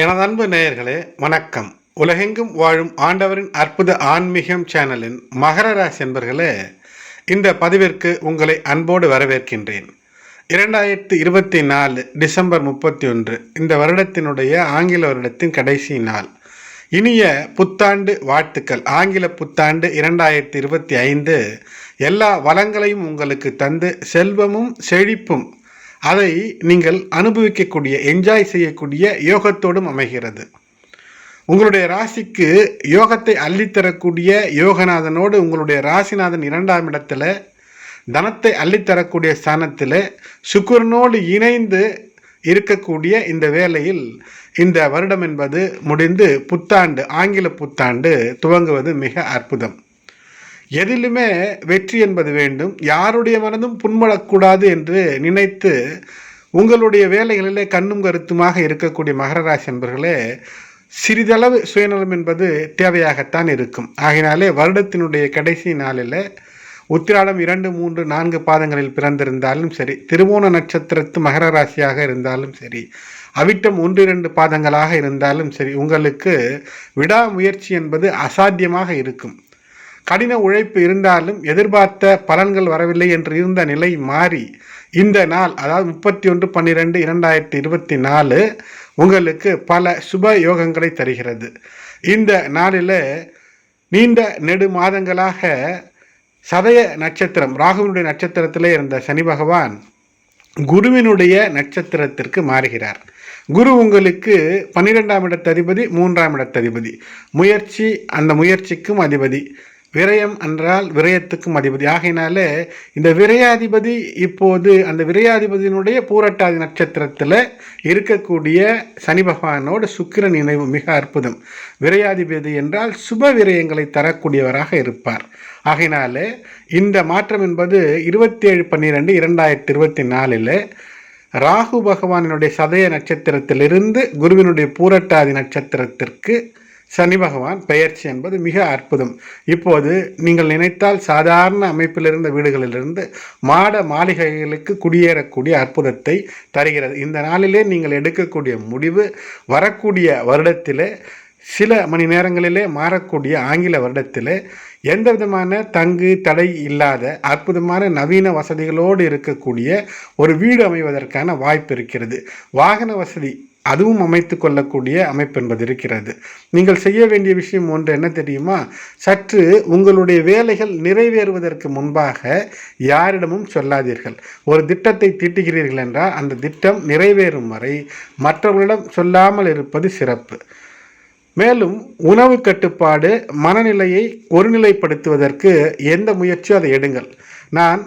எனது அன்பு நேயர்களே வணக்கம். உலகெங்கும் வாழும் ஆண்டவரின் அற்புத ஆன்மீகம் சேனலின் மகர ராசி என்பர்களே இந்த பதிவிற்கு உங்களை அன்போடு வரவேற்கின்றேன். இரண்டாயிரத்தி இருபத்தி நாலு டிசம்பர் முப்பத்தி ஒன்று இந்த வருடத்தினுடைய ஆங்கில வருடத்தின் கடைசி நாள். இனிய புத்தாண்டு வாழ்த்துக்கள். ஆங்கில புத்தாண்டு இரண்டாயிரத்தி இருபத்தி ஐந்து எல்லா வளங்களையும் உங்களுக்கு தந்து செல்வமும் செழிப்பும் அதை நீங்கள் அனுபவிக்கக்கூடிய என்ஜாய் செய்யக்கூடிய யோகத்தோடும் அமைகிறது. உங்களுடைய ராசிக்கு யோகத்தை அள்ளித்தரக்கூடிய யோகநாதனோடு உங்களுடைய ராசிநாதன் இரண்டாம் இடத்துல தனத்தை அள்ளித்தரக்கூடிய ஸ்தானத்தில் சுக்குரனோடு இணைந்து இருக்கக்கூடிய இந்த வேளையில் இந்த வருடம் என்பது முடிந்து புத்தாண்டு ஆங்கில புத்தாண்டு துவங்குவது மிக அற்புதம். எதிலுமே வெற்றி என்பது வேண்டும். யாருடைய மனதும் புண்படக்கூடாது என்று நினைத்து உங்களுடைய வேலைகளிலே கண்ணும் கருத்துமாக இருக்கக்கூடிய மகர ராசி என்பர்களே சிறிதளவு சுயநலம் என்பது தேவையாகத்தான் இருக்கும். ஆகினாலே வருடத்தினுடைய கடைசி நாளில் உத்திராடம் இரண்டு மூன்று நான்கு பாதங்களில் பிறந்திருந்தாலும் சரி திருவோண நட்சத்திரத்து மகர ராசியாக இருந்தாலும் சரி அவிட்டம் ஒன்று இரண்டு பாதங்களாக இருந்தாலும் சரி உங்களுக்கு விடாமுயற்சி என்பது அசாத்தியமாக இருக்கும். கடின உழைப்பு இருந்தாலும் எதிர்பார்த்த பலன்கள் வரவில்லை என்று இருந்த நிலை மாறி இந்த நாள் அதாவது முப்பத்தி ஒன்று பன்னிரெண்டு இரண்டாயிரத்தி இருபத்தி நாலு உங்களுக்கு பல சுப யோகங்களை தருகிறது. இந்த நாளில் நீண்ட நெடு மாதங்களாக சதய நட்சத்திரம் ராகுவினுடைய நட்சத்திரத்திலே இருந்த சனி பகவான் குருவினுடைய நட்சத்திரத்திற்கு மாறுகிறார். குரு உங்களுக்கு பன்னிரெண்டாம் இடத்ததிபதி மூன்றாம் இடத்ததிபதி முயற்சி அந்த முயற்சிக்கும் அதிபதி. விரயம் என்றால் விரயத்துக்கும் அதிபதி. ஆகையினாலே இந்த விரயாதிபதி இப்போது அந்த விரயாதிபதியினுடைய பூரட்டாதி நட்சத்திரத்தில் இருக்கக்கூடிய சனி பகவானோட சுக்கிரன் நினைவு மிக அற்புதம். விரையாதிபதி என்றால் சுப விரயங்களை தரக்கூடியவராக இருப்பார். ஆகையினாலே இந்த மாற்றம் என்பது இருபத்தி ஏழு பன்னிரெண்டு இரண்டாயிரத்தி இருபத்தி நாலில் ராகு பகவானினுடைய சதய நட்சத்திரத்திலிருந்து குருவினுடைய பூரட்டாதி நட்சத்திரத்திற்கு சனி பகவான் பெயர்ச்சி என்பது மிக அற்புதம். இப்போது நீங்கள் நினைத்தால் சாதாரண அமைப்பிலிருந்த வீடுகளிலிருந்து மாட மாளிகைகளுக்கு குடியேறக்கூடிய அற்புதத்தை தருகிறது. இந்த நாளிலே நீங்கள் எடுக்கக்கூடிய முடிவு வரக்கூடிய வருடத்திலே சில மணி நேரங்களிலே மாறக்கூடிய ஆங்கில வருடத்தில் எந்த விதமான தங்கு தடை இல்லாத அற்புதமான நவீன வசதிகளோடு இருக்கக்கூடிய ஒரு வீடு அமைவதற்கான வாய்ப்பு இருக்கிறது. வாகன வசதி அதுவும் அமைத்து கொள்ளக்கூடிய அமைப்பு என்பது இருக்கிறது. நீங்கள் செய்ய வேண்டிய விஷயம் ஒன்று என்ன தெரியுமா? சற்று உங்களுடைய வேலைகள் நிறைவேறுவதற்கு முன்பாக யாரிடமும் சொல்லாதீர்கள். ஒரு திட்டத்தை தீட்டுகிறீர்கள் என்றால் அந்த திட்டம் நிறைவேறும் வரை மற்றவர்களிடம் சொல்லாமல் இருப்பது சிறப்பு. மேலும் உணவு கட்டுப்பாடு மனநிலையை ஒருநிலைப்படுத்துவதற்கு எந்த முயற்சியும் அதை எடுங்கள். நான்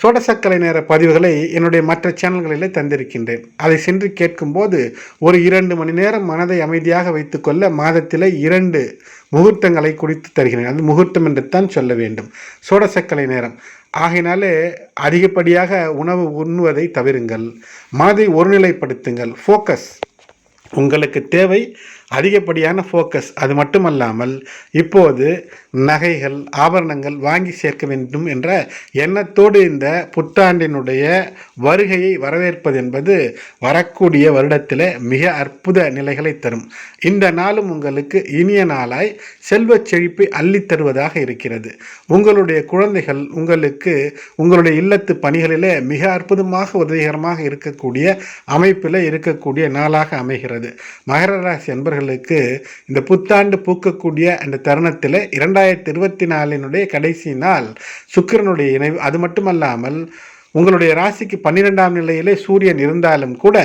சோடசக்கலை நேர பதிவுகளை என்னுடைய மற்ற சேனல்களிலே தந்திருக்கின்றேன். அதை சென்று கேட்கும்போது ஒரு இரண்டு மணி நேரம் மனதை அமைதியாக வைத்துக்கொள்ள மாதத்தில் இரண்டு முகூர்த்தங்களை குறித்து தருகிறேன். அது முகூர்த்தம் என்று தான் சொல்ல வேண்டும். சோடசக்கலை நேரம். ஆகையினாலே அதிகப்படியாக உணவு உண்ணுவதை தவிருங்கள். மனதை ஒருநிலைப்படுத்துங்கள். ஃபோக்கஸ் உங்களுக்கு தேவை அதிகப்படியான ஃபோக்கஸ் அது மட்டுமல்லாமல் இப்போது நகைகள் ஆபரணங்கள் வாங்கி சேர்க்க வேண்டும் என்ற எண்ணத்தோடு இந்த புத்தாண்டினுடைய வருகையை வரவேற்பது என்பது வரக்கூடிய வருடத்தில் மிக அற்புத நிலைகளை தரும். இந்த நாளும் உங்களுக்கு இனிய நாளாய் செல்வச் செழிப்பை அள்ளித் தருவதாக இருக்கிறது. உங்களுடைய குழந்தைகள் உங்களுக்கு உங்களுடைய இல்லத்து பணிகளிலே மிக அற்புதமாக உதவிகரமாக இருக்கக்கூடிய அமைப்பில் இருக்கக்கூடிய நாளாக அமைகிறது. மகர ராசி என்பர்களுக்கு இந்த புத்தாண்டு பூக்கக்கூடிய அந்த தருணத்தில் இரண்டாயிரத்தி இருபத்தி நாலினுடைய கடைசி நாள் சுக்கிரனுடைய இணைவு. அது மட்டுமல்லாமல் உங்களுடைய ராசிக்கு பன்னிரெண்டாம் நிலையிலே சூரியன் இருந்தாலும் கூட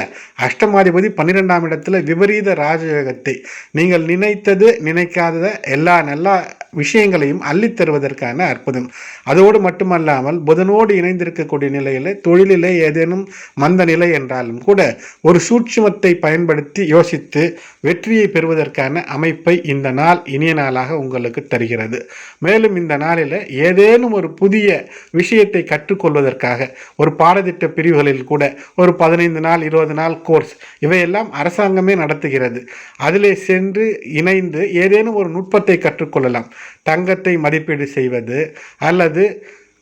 அஷ்டமாதிபதி பன்னிரெண்டாம் இடத்துல விபரீத ராஜயோகத்தை நீங்கள் நினைத்தது நினைக்காதத எல்லா நல்லா விஷயங்களையும் அள்ளித்தருவதற்கான அற்புதம். அதோடு மட்டுமல்லாமல் புதனோடு இணைந்திருக்கக்கூடிய நிலையில் தொழிலிலே ஏதேனும் மந்த நிலை என்றாலும் கூட ஒரு சூட்சுமத்தை பயன்படுத்தி யோசித்து வெற்றியை பெறுவதற்கான அமைப்பை இந்த நாள் இனிய நாளாக உங்களுக்கு தருகிறது. மேலும் இந்த நாளில் ஏதேனும் ஒரு புதிய விஷயத்தை கற்றுக்கொள்வதற்காக ஒரு பாடத்திட்ட பிரிவுகளில் கூட ஒரு பதினைந்து நாள் இருபது நாள் கோர்ஸ் இவையெல்லாம் அரசாங்கமே நடத்துகிறது. அதிலே சென்று இணைந்து ஏதேனும் ஒரு நுட்பத்தை கற்றுக்கொள்ளலாம். தங்கத்தை மதிப்பீடு செய்வது அல்லது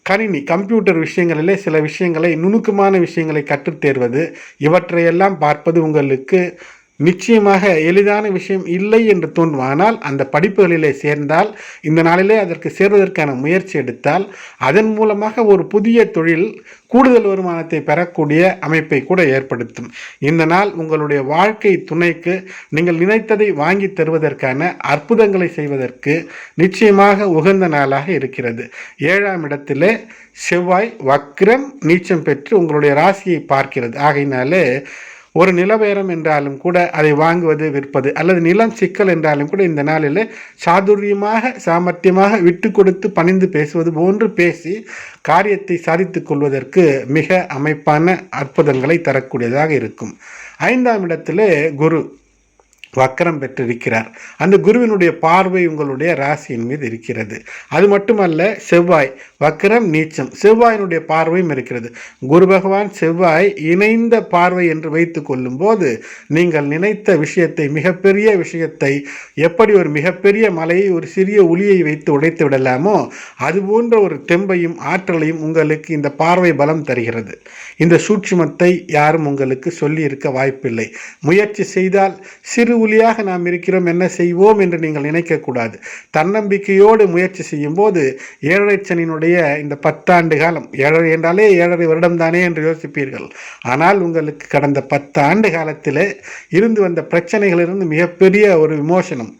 கணினி கம்ப்யூட்டர் விஷயங்களிலே சில விஷயங்களை நுணுக்கமான விஷயங்களை கற்றுத் தேர்வது இவற்றையெல்லாம் பார்ப்பது உங்களுக்கு நிச்சயமாக எளிதான விஷயம் இல்லை என்று தோன்றும் ஆனால் அந்த படிப்புகளிலே சேர்ந்தால் இந்த நாளிலே அதற்கு சேர்வதற்கான முயற்சி எடுத்தால் அதன் மூலமாக ஒரு புதிய தொழில் கூடுதல் வருமானத்தை பெறக்கூடிய அமைப்பை கூட ஏற்படுத்தும். இந்த நாள் உங்களுடைய வாழ்க்கை துணைக்கு நீங்கள் நினைத்ததை வாங்கி தருவதற்கான அற்புதங்களை செய்வதற்கு நிச்சயமாக உகந்த நாளாக இருக்கிறது. ஏழாம் இடத்திலே செவ்வாய் வக்ரம் நீச்சம் பெற்று உங்களுடைய ராசியை பார்க்கிறது. ஆகையினாலே ஒரு நிலவேரம் என்றாலும் கூட அதை வாங்குவது விற்பது அல்லது நிலம் சிக்கல் என்றாலும் கூட இந்த நாளில் சாதுரியமாக சாமர்த்தியமாக விட்டு கொடுத்து பணிந்து பேசுவது போன்று பேசி காரியத்தை சாதித்து கொள்வதற்கு மிக அமைப்பான அற்புதங்களை தரக்கூடியதாக இருக்கும். ஐந்தாம் இடத்திலே குரு வக்கரம் பெற்றிருக்கிறார். அந்த குருவினுடைய பார்வை உங்களுடைய ராசியின் மீது இருக்கிறது. அது மட்டுமல்ல செவ்வாய் வக்கரம் நீச்சம் செவ்வாயினுடைய பார்வையும் இருக்கிறது. குரு பகவான் செவ்வாய் இணைந்த பார்வை என்று வைத்து கொள்ளும் போது நீங்கள் நினைத்த விஷயத்தை மிகப்பெரிய விஷயத்தை எப்படி ஒரு மிகப்பெரிய மலையை ஒரு சிறிய ஒளியை வைத்து உடைத்து விடலாமோ அது போன்ற ஒரு தெம்பையும் ஆற்றலையும் உங்களுக்கு இந்த பார்வை பலம் தருகிறது. இந்த சூட்சுமத்தை யாரும் உங்களுக்கு சொல்லியிருக்க வாய்ப்பில்லை. முயற்சி செய்தால் சிறு ஒளியாக நாம் இருக்கிறோம் என்ன செய்வோம் என்று நீங்கள் நினைக்கக்கூடாது. தன்னம்பிக்கையோடு முயற்சி செய்யும் போது ஏழரை சனியினுடைய இந்த பத்தாண்டு காலம் ஏழரை என்றாலே ஏழரை வருடம் தானே என்று யோசிப்பீர்கள். ஆனால் உங்களுக்கு கடந்த பத்து ஆண்டு காலத்தில் இருந்து வந்த பிரச்சனைகளிலிருந்து மிகப்பெரிய ஒரு விமோசனம்.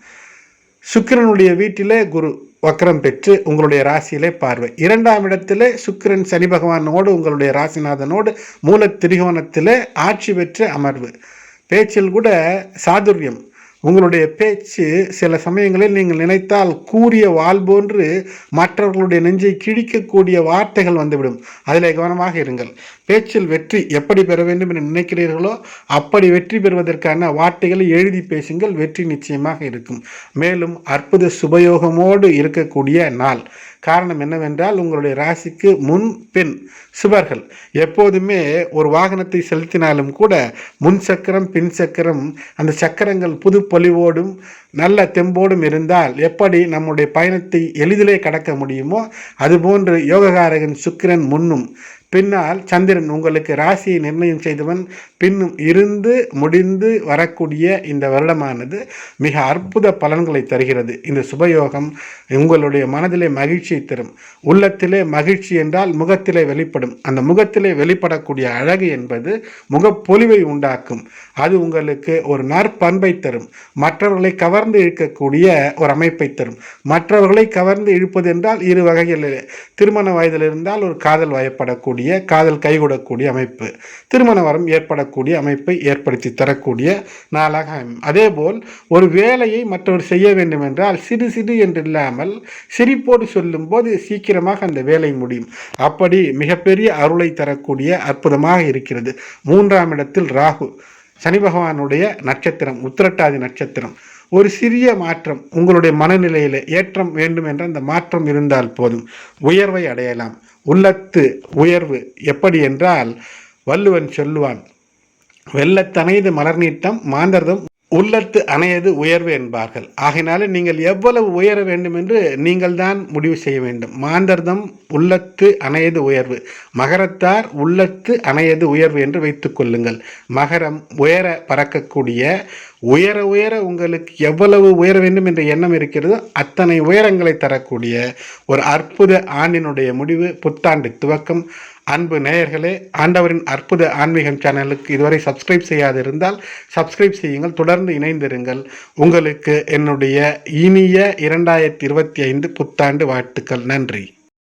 சுக்கிரனுடைய வீட்டிலே குரு வக்ரம் பெற்று உங்களுடைய ராசியிலே பார்வை. இரண்டாம் இடத்திலே சுக்கிரன் சனி பகவானோடு உங்களுடைய ராசிநாதனோடு மூல திரிகோணத்திலே ஆட்சி பெற்று அமர்வு. பேச்சில் கூட சாதுரியம். உங்களுடைய பேச்சு சில சமயங்களில் நீங்கள் நினைத்தால் கூறிய வாள் போன்று மற்றவர்களுடைய நெஞ்சை கிழிக்கக்கூடிய வார்த்தைகள் வந்துவிடும். அதில் கவனமாக இருங்கள். பேச்சில் வெற்றி எப்படி பெற வேண்டும் என்று நினைக்கிறீர்களோ அப்படி வெற்றி பெறுவதற்கான வார்த்தைகளை எழுதி பேசுங்கள். வெற்றி நிச்சயமாக இருக்கும். மேலும் அற்புத சுபயோகமோடு இருக்கக்கூடிய நாள். காரணம் என்னவென்றால் உங்களுடைய ராசிக்கு முன் பின் சுவர்கள். எப்போதுமே ஒரு வாகனத்தை செலுத்தினாலும் கூட முன் சக்கரம் பின் சக்கரம் அந்த சக்கரங்கள் புது பொலிவோடும் நல்ல தெம்போடும் இருந்தால் எப்படி நம்முடைய பயணத்தை எளிதிலே கடக்க முடியுமோ அதுபோன்று யோககாரகன் சுக்கிரன் முன்னும். பின்னால் சந்திரன் உங்களுக்கு ராசியை நிர்ணயம் செய்தவன் பின்னும் இருந்து முடிந்து வரக்கூடிய இந்த வருடமானது மிக அற்புத பலன்களை தருகிறது. இந்த சுபயோகம் உங்களுடைய மனதிலே மகிழ்ச்சியை தரும். உள்ளத்திலே மகிழ்ச்சி என்றால் முகத்திலே வெளிப்படும். அந்த முகத்திலே வெளிப்படக்கூடிய அழகு என்பது முகப்பொலிவை உண்டாக்கும். அது உங்களுக்கு ஒரு நற்பண்பை தரும். மற்றவர்களை கவர்ந்து இழுக்கக்கூடிய ஒரு அமைப்பை தரும். மற்றவர்களை கவர்ந்து இழுப்பது என்றால் இரு வகையில் திருமண வயதில் இருந்தால் ஒரு காதல் வயப்படக்கூடிய காதல் கைகூடக்கூடிய அமைப்பு. திருமண வரம் தரக்கூடிய அமைப்பை ஏற்படுத்தி தரக்கூடிய நாளாக அதேபோல் ஒரு வேலையை மற்றவர் செய்ய வேண்டும் என்றால் சிறு சிறு என்று இல்லாமல் சிரிப்போடு சொல்லும்போது சீக்கிரமாக அந்த வேலை முடியும். அப்படி மிகப்பெரிய அருளை தரக்கூடிய அற்புதமாக இருக்கிறது. மூன்றாம் இடத்தில் ராகு. சனி பகவானுடைய நட்சத்திரம் உத்திரட்டாதி நட்சத்திரம். ஒரு சிறிய மாற்றம் உங்களுடைய மனநிலையில் ஏற்றம் வேண்டும் என்ற அந்த மாற்றம் இருந்தால் போதும். உயர்வை அடையலாம். உள்ளத்து உயர்வு எப்படி என்றால் வள்ளுவன் சொல்லுவான் வெள்ளத்தனையது மலர் நீட்டம் மாந்தர்தம் உள்ளத்து அணையது உயர்வு என்பார்கள். ஆகையினால நீங்கள் எவ்வளவு உயர வேண்டும் என்று நீங்கள் தான் முடிவு செய்ய வேண்டும். மாந்தர்தம் உள்ளத்து அணையது உயர்வு. மகரத்தார் உள்ளத்து அணையது உயர்வு என்று வைத்துக் கொள்ளுங்கள். மகரம் உயர பறக்கக்கூடிய உயர உயர உங்களுக்கு எவ்வளவு உயர வேண்டும் என்ற எண்ணம் இருக்கிறதோ அத்தனை உயரங்களை தரக்கூடிய ஒரு அற்புத ஆண்டினுடைய முடிவு புத்தாண்டு துவக்கம். அன்பு நேயர்களே ஆண்டவரின் அற்புத ஆன்மீகம் சேனலுக்கு இதுவரை சப்ஸ்கிரைப் செய்யாதிருந்தால் சப்ஸ்கிரைப் செய்யுங்கள் தொடர்ந்து இணைந்திருங்கள். உங்களுக்கு என்னுடைய இனிய இரண்டாயிரத்தி இருபத்தி ஐந்து புத்தாண்டு வாழ்த்துக்கள். நன்றி.